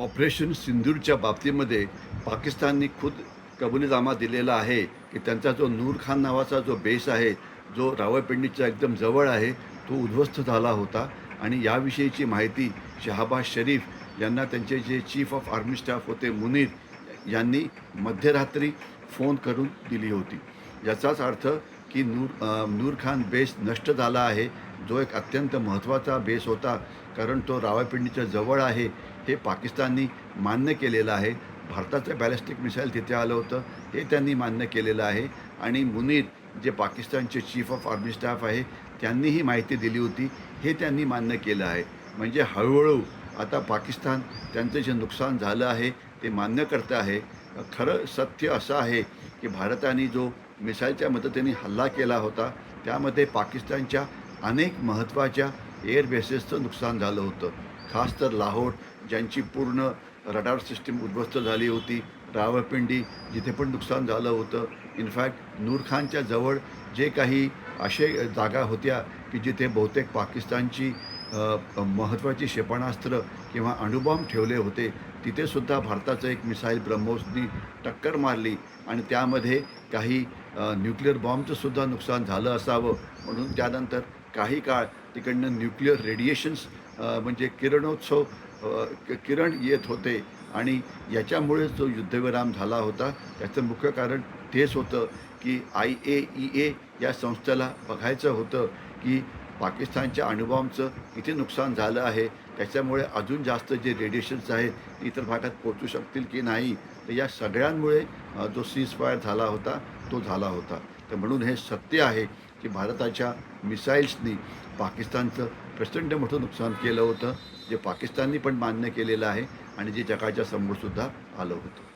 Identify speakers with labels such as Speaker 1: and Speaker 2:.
Speaker 1: Operation सिंदूरच्या बाबतीमध्ये पाकिस्तानने खुद कबुलीनामा दिलेला आहे की त्यांचा जो नूर खान नावाचा जो बेस आहे जो रावळपिंडीच्या एकदम जवळ आहे तो उद्ध्वस्त झाला होता. आणि याविषयीची माहिती शहाबाज शरीफ यांना त्यांचे जे चीफ ऑफ आर्मी स्टाफ होते मुनीर यांनी मध्यरात्री फोन करून दिली होती. याचाच अर्थ की नूर नूरखान नूर खान बेस नष्ट झाला आहे. जो एक अत्यंत महत्त्वाचा बेस होता कारण तो रावळपिंडीच्या जवळ आहे हे पाकिस्ताननी मान्य केलेलं आहे. भारताचं बॅलिस्टिक मिसाईल तिथे आलं होतं हे त्यांनी मान्य केलेलं आहे. आणि मुनीर जे पाकिस्तानचे चीफ ऑफ आर्मी स्टाफ आहे त्यांनी ही माहिती दिली होती हे त्यांनी मान्य केलं आहे. म्हणजे हळूहळू आता पाकिस्तान त्यांचं जे नुकसान झालं आहे ते मान्य करतं आहे. खरं सत्य असं आहे की भारताने जो मिसाईलच्या मदतीने हल्ला केला होता. त्यामध्ये पाकिस्तानच्या अनेक महत्त्वाच्या एअरबेसेसचं नुकसान झालं होतं. खास तर लाहोर ज्यांची पूर्ण रडार सिस्टीम उद्ध्वस्त झाली होती. रावळपिंडी जिथे पण नुकसान झालं होतं. इनफॅक्ट नूरखानच्या जवळ जे काही असे जागा होत्या की जिथे बहुतेक पाकिस्तानची महत्त्वाची क्षेपणास्त्र किंवा अणुबॉम्ब ठेवले होते तिथेसुद्धा भारताचं एक मिसाईल ब्रह्मोसनी टक्कर मारली आणि त्यामध्ये काही न्यूक्लिअर बॉम्बचंसुद्धा नुकसान झालं असावं. म्हणून त्यानंतर काही काळ तिकडनं न्यूक्लिअर रेडिएशन्स म्हणजे किरणोत्सव किरण येत होते आणि याच्यामुळे जो युद्धविराम झाला होता त्याचं मुख्य कारण तेच होतं की आय ए ई ए या संस्थेला बघायचं होतं की पाकिस्तानच्या अणुबॉम्बचं किती नुकसान झालं आहे. त्याच्यामुळे अजून जास्त जे रेडिएशन्स आहेत इतर भागात पोचू शकतील की नाही तर या सगळ्यांमुळे जो सीज फायर झाला होता तो झाला होता. तर म्हणून हे सत्य आहे की भारताच्या मिसाईल्सनी पाकिस्तानचं प्रचंड मोठं नुकसान केलं होतं जे पाकिस्ताननी पण मान्य केलेलं आहे आणि जे जगाच्या समोरसुद्धा आलं होतं.